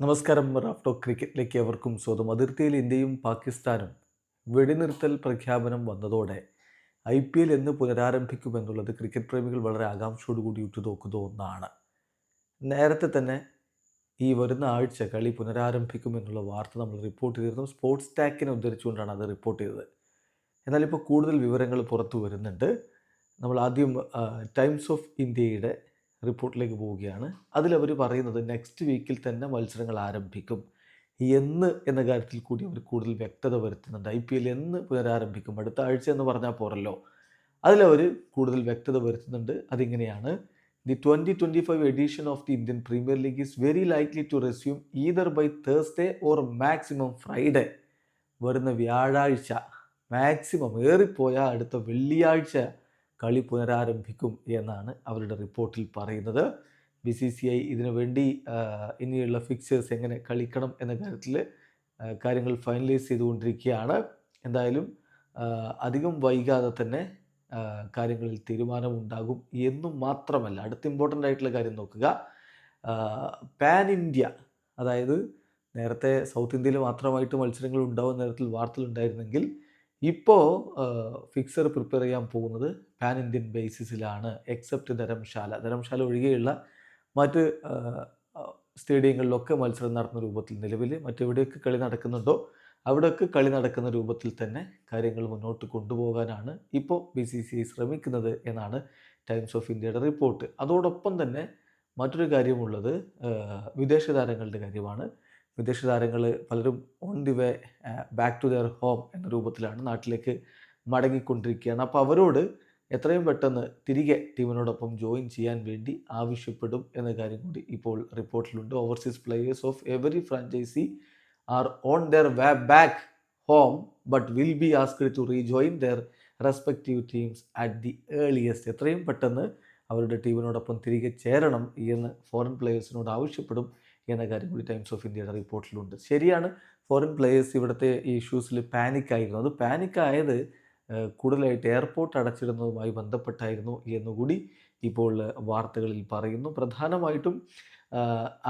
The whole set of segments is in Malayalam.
നമസ്കാരം. റാഫ്റ്റോ ക്രിക്കറ്റിലേക്ക് അവർക്കും സ്വാഗതം. അതിർത്തിയിൽ ഇന്ത്യയും പാകിസ്ഥാനും വെടിനിർത്തൽ പ്രഖ്യാപനം വന്നതോടെ ഐ പി എൽ എന്ന് പുനരാരംഭിക്കുമെന്നുള്ളത് ക്രിക്കറ്റ് പ്രേമികൾ വളരെ ആകാംക്ഷയോടുകൂടി ഉറ്റുനോക്കുന്ന ഒന്നാണ്. നേരത്തെ തന്നെ ഈ വരുന്ന ആഴ്ച കളി പുനരാരംഭിക്കുമെന്നുള്ള വാർത്ത നമ്മൾ റിപ്പോർട്ട് ചെയ്തിരുന്നു. സ്പോർട്സ് ടാക്കിനെ ഉദ്ധരിച്ചുകൊണ്ടാണ് അത് റിപ്പോർട്ട് ചെയ്തത്. എന്നാൽ ഇപ്പോൾ കൂടുതൽ വിവരങ്ങൾ പുറത്തു വരുന്നുണ്ട്. നമ്മൾ ആദ്യം ടൈംസ് ഓഫ് ഇന്ത്യയുടെ റിപ്പോർട്ടിലേക്ക് പോവുകയാണ്. അതിലവർ പറയുന്നത് നെക്സ്റ്റ് വീക്കിൽ തന്നെ മത്സരങ്ങൾ ആരംഭിക്കും. എന്ന് എന്ന കാര്യത്തിൽ കൂടി അവർ കൂടുതൽ വ്യക്തത വരുത്തുന്നുണ്ട്. ഐ പി എൽ എന്ന് പുനരാരംഭിക്കും. അടുത്ത ആഴ്ച എന്ന് പറഞ്ഞാൽ പോരല്ലോ. അതിലവർ കൂടുതൽ വ്യക്തത വരുത്തുന്നുണ്ട്. അതിങ്ങനെയാണ്. The twenty twenty five edition of the Indian Premier League is very likely to resume either by Thursday or maximum Friday വരുന്ന വ്യാഴാഴ്ച. മാക്സിമം ഏറിപ്പോയാൽ അടുത്ത വെള്ളിയാഴ്ച. കളി പുനരാരംഭിക്കും എന്നാണ് അവരുടെ റിപ്പോർട്ടിൽ പറയുന്നത്. ബി സി സി ഐ ഇതിനു വേണ്ടി ഇനിയുള്ള ഫിക്സേഴ്സ് എങ്ങനെ കളിക്കണം എന്ന കാര്യത്തിൽ കാര്യങ്ങൾ ഫൈനലൈസ് ചെയ്തുകൊണ്ടിരിക്കുകയാണ്. എന്തായാലും അധികം വൈകാതെ തന്നെ കാര്യങ്ങളിൽ തീരുമാനമുണ്ടാകും എന്നും മാത്രമല്ല. അടുത്ത ഇമ്പോർട്ടന്റ് ആയിട്ടുള്ള കാര്യം നോക്കുക. പാൻ ഇന്ത്യ അതായത് നേരത്തെ സൗത്ത് ഇന്ത്യയിൽ മാത്രമായിട്ട് മത്സരങ്ങൾ ഉണ്ടാവുന്ന നേരത്തിൽ വാർത്തകളുണ്ടായിരുന്നെങ്കിൽ ഇപ്പോൾ ഫിക്സർ പ്രിപ്പയർ ചെയ്യാൻ പോകുന്നത് പാൻ ഇന്ത്യൻ ബേസിസിലാണ് എക്സെപ്റ്റ് ധരംശാല. ധരംശാല ഒഴികെയുള്ള മറ്റ് സ്റ്റേഡിയങ്ങളിലൊക്കെ മത്സരം നടത്തുന്ന രൂപത്തിൽ നിലവിൽ മറ്റെവിടെയൊക്കെ കളി നടക്കുന്നുണ്ടോ അവിടെയൊക്കെ കളി നടക്കുന്ന രൂപത്തിൽ തന്നെ കാര്യങ്ങൾ മുന്നോട്ട് കൊണ്ടുപോകാനാണ് ഇപ്പോൾ ബി സി സി ഐ ശ്രമിക്കുന്നത് എന്നാണ് ടൈംസ് ഓഫ് ഇന്ത്യയുടെ റിപ്പോർട്ട് അതോടൊപ്പം തന്നെ മറ്റൊരു കാര്യമുള്ളത് വിദേശ താരങ്ങളുടെ കാര്യമാണ്. വിദേശ താരങ്ങൾ പലരും on the way back to their home എന്ന രൂപത്തിലാണ് നാട്ടിലേക്ക് മടങ്ങിക്കൊണ്ടിരിക്കുകയാണ്. അപ്പോൾ അവരോട് എത്രയും പെട്ടെന്ന് തിരികെ ടീമിനോടൊപ്പം ജോയിൻ ചെയ്യാൻ വേണ്ടി ആവശ്യപ്പെടും എന്ന കാര്യം കൂടി ഇപ്പോൾ റിപ്പോർട്ടിലുണ്ട്. Overseas players of every franchise are on their way back home but will be asked to rejoin their respective teams at the earliest എത്രയും പെട്ടെന്ന് അവരുടെ ടീമിനോടൊപ്പം തിരികെ ചേരണം എന്ന് ഫോറിൻ പ്ലേയേഴ്സിനോട് ആവശ്യപ്പെടും. എന്ന കാര്യം കൂടി ടൈംസ് ഓഫ് ഇന്ത്യയുടെ റിപ്പോർട്ടിലുണ്ട് ശരിയാണ് ഫോറിൻ പ്ലേയേഴ്സ് ഇവിടുത്തെ ഈ ഇഷ്യൂസിൽ പാനിക് ആയിരുന്നു. അത് പാനിക് ആയത് ഏഹ്, കൂടുതലായിട്ട് എയർപോർട്ട് അടച്ചിടുന്നതുമായി ബന്ധപ്പെട്ടായിരുന്നു എന്നുകൂടി ഇപ്പോൾ വാർത്തകളിൽ പറയുന്നു. പ്രധാനമായിട്ടും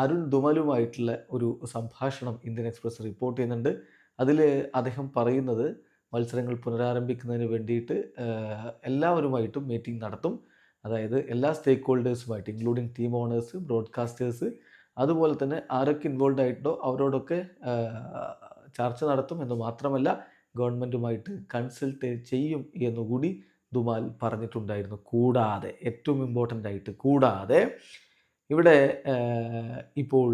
അരുൺ ദുമലുമായിട്ടുള്ള ഒരു സംഭാഷണം ഇന്ത്യൻ എക്സ്പ്രസ് റിപ്പോർട്ട് ചെയ്യുന്നുണ്ട്. അതിൽ അദ്ദേഹം പറയുന്നത് മത്സരങ്ങൾ പുനരാരംഭിക്കുന്നതിന് വേണ്ടിയിട്ട് എല്ലാവരുമായിട്ടും മീറ്റിംഗ് നടത്തും. അതായത് എല്ലാ സ്റ്റേക്ക് ഹോൾഡേഴ്സുമായിട്ട് ഇൻക്ലൂഡിങ് ടീം ഓണേഴ്സ് ബ്രോഡ്കാസ്റ്റേഴ്സ് അതുപോലെ തന്നെ ആരൊക്കെ ഇൻവോൾവ് ആയിട്ടോ അവരോടൊക്കെ ചർച്ച നടത്തും എന്ന് മാത്രമല്ല ഗവൺമെന്റുമായിട്ട് കൺസൾട്ട് ചെയ്യും എന്നുകൂടി ദുമാൽ പറഞ്ഞിട്ടുണ്ടായിരുന്നു. കൂടാതെ ഏറ്റവും ഇമ്പോർട്ടന്റ് ആയിട്ട് കൂടാതെ ഇവിടെ ഇപ്പോൾ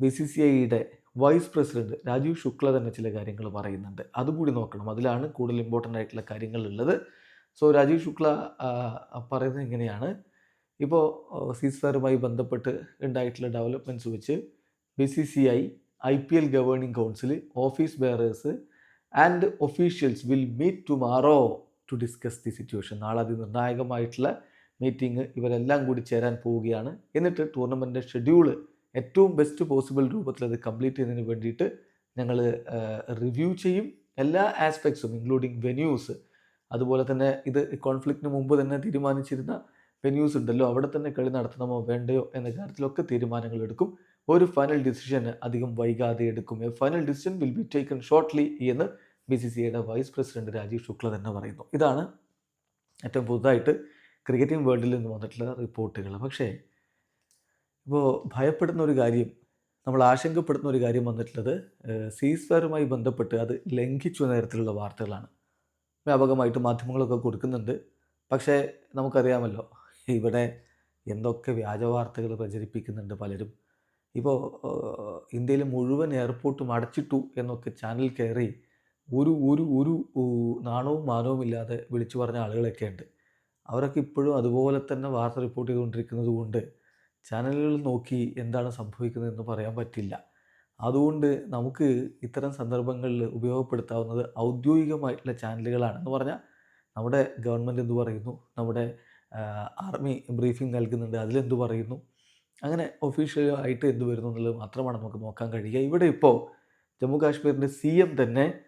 ബി സി സി ഐയുടെ വൈസ് പ്രസിഡന്റ് രാജീവ് ശുക്ല തന്നെ ചില കാര്യങ്ങൾ പറയുന്നുണ്ട്. അതുകൂടി നോക്കണം. അതിലാണ് കൂടുതൽ ഇമ്പോർട്ടന്റ് ആയിട്ടുള്ള കാര്യങ്ങൾ ഉള്ളത്. സോ രാജീവ് ശുക്ല പറയുന്നത് ഇങ്ങനെയാണ്. ഇപ്പോൾ സീസ് ഫയറുമായി ബന്ധപ്പെട്ട് ഉണ്ടായിട്ടുള്ള ഡെവലപ്മെന്റ്സ് വെച്ച് B C C I I P L governing council office bearers and officials will meet tomorrow to discuss the situation. നാളെ അതിനിർണായകമായിട്ടുള്ള മീറ്റിംഗ് ഇവരെല്ലാം കൂടി ചേരാൻ പോവുകയാണ്. എന്നിട്ട് ടൂർണമെന്റ് ഷെഡ്യൂൾ ഏറ്റവും ബെസ്റ്റ് പോസിബിൾ രൂപത്തിൽ അത് കംപ്ലീറ്റ് ചെയ്യുന്നതിന് വേണ്ടിയിട്ട് ഞങ്ങൾ റിവ്യൂ ചെയ്യും. എല്ലാ ആസ്പെക്ട്സും ഇൻക്ലൂഡിങ് വെന്യൂസ് അതുപോലെ തന്നെ ഇത് കോൺഫ്ലിക്റ്റിന് മുമ്പ് തന്നെ തീരുമാനിച്ചിരുന്ന വെന്യൂസ് ഉണ്ടല്ലോ അവിടെ തന്നെ കളി നടത്തണമോ വേണ്ടയോ എന്ന കാര്യത്തിലൊക്കെ തീരുമാനങ്ങൾ എടുക്കും ഒരു ഫൈനൽ ഡിസിഷൻ അധികം വൈകാതെ എടുക്കും. A final decision will be taken shortly എന്ന് ബി സി സി ഐയുടെ വൈസ് പ്രസിഡന്റ് രാജീവ് ശുക്ല തന്നെ പറയുന്നു. ഇതാണ് ഏറ്റവും പുതുതായിട്ട് ക്രിക്കറ്റിംഗ് വേൾഡിൽ നിന്ന് വന്നിട്ടുള്ള റിപ്പോർട്ടുകൾ. പക്ഷേ ഇപ്പോൾ ഭയപ്പെടുന്ന ഒരു കാര്യം നമ്മൾ ആശങ്കപ്പെടുന്ന ഒരു കാര്യം വന്നിട്ടുള്ളത് സീസ് ഫയറുമായി ബന്ധപ്പെട്ട് അത് ലംഘിച്ചു എന്ന തരത്തിലുള്ള വാർത്തകളാണ്. വ്യാപകമായിട്ട് മാധ്യമങ്ങളൊക്കെ കൊടുക്കുന്നുണ്ട്. പക്ഷേ നമുക്കറിയാമല്ലോ ഇവിടെ എന്തൊക്കെ വ്യാജവാർത്തകൾ പ്രചരിപ്പിക്കുന്നുണ്ട് പലരും. ഇപ്പോൾ ഇന്ത്യയിലെ മുഴുവൻ എയർപോർട്ടും അടച്ചിട്ടു എന്നൊക്കെ ചാനൽ കയറി ഒരു ഒരു ഒരു നാണവും മാനവും ഇല്ലാതെ വിളിച്ചു പറഞ്ഞ ആളുകളൊക്കെ ഉണ്ട്. അവരൊക്കെ ഇപ്പോഴും അതുപോലെ തന്നെ വാർത്ത റിപ്പോർട്ട് ചെയ്തുകൊണ്ടിരിക്കുന്നത് കൊണ്ട് ചാനലുകൾ നോക്കി എന്താണ് സംഭവിക്കുന്നതെന്ന് പറയാൻ പറ്റില്ല. അതുകൊണ്ട് നമുക്ക് ഇത്തരം സന്ദർഭങ്ങളിൽ ഉപയോഗപ്പെടുത്താവുന്നത് ഔദ്യോഗികമായിട്ടുള്ള ചാനലുകളാണ് എന്ന് പറഞ്ഞാൽ നമ്മുടെ ഗവൺമെന്റ് എന്ത് പറയുന്നു? നമ്മുടെ ആർമി ബ്രീഫിംഗ് നൽകുന്നുണ്ട്. അതിലെന്ത് പറയുന്നു? അങ്ങനെ ഒഫീഷ്യലായിട്ട് എന്ത് വരുന്നു എന്നുള്ളത് മാത്രമാണ് നമുക്ക് നോക്കാൻ കഴിയുക. ഇവിടെ ഇപ്പോൾ ജമ്മു കാശ്മീരിന്റെ സി എം തന്നെ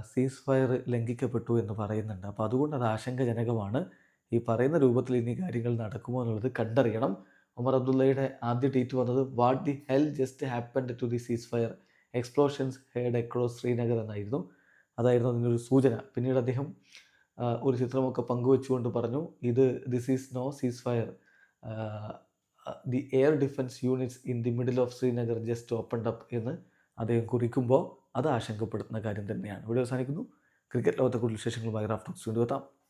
സീസ് ഫയർ ലംഘിക്കപ്പെട്ടു എന്ന് പറയുന്നുണ്ട്. അപ്പോൾ അതുകൊണ്ട് അത് ആശങ്കജനകമാണ്. ഈ പറയുന്ന രൂപത്തിൽ ഇനി കാര്യങ്ങൾ നടക്കുമോ എന്നുള്ളത് കണ്ടറിയണം. ഉമർ അബ്ദുള്ളയുടെ ആദ്യ ട്വീറ്റ് വന്നത് what the hell just happened to the ceasefire explosions heard across Srinagar എന്നായിരുന്നു. അതായിരുന്നു അതിനൊരു സൂചന. പിന്നീട് അദ്ദേഹം ഒരു ചിത്രമൊക്കെ പങ്കുവെച്ചുകൊണ്ട് പറഞ്ഞു ഇത് this is no ceasefire the air defence units in the middle of Srinagar just opened up എന്ന് അദ്ദേഹം കുറിക്കുമ്പോൾ അത് ആശങ്കപ്പെടുത്തുന്ന കാര്യം തന്നെയാണ്. ഇവിടെ അവസാനിക്കുന്നു. ക്രിക്കറ്റ് ലോകത്തെ കൂടുതൽ വിശേഷങ്ങളുമായി റാഫ്റ്റോക്സ് കൊണ്ടുവെത്താം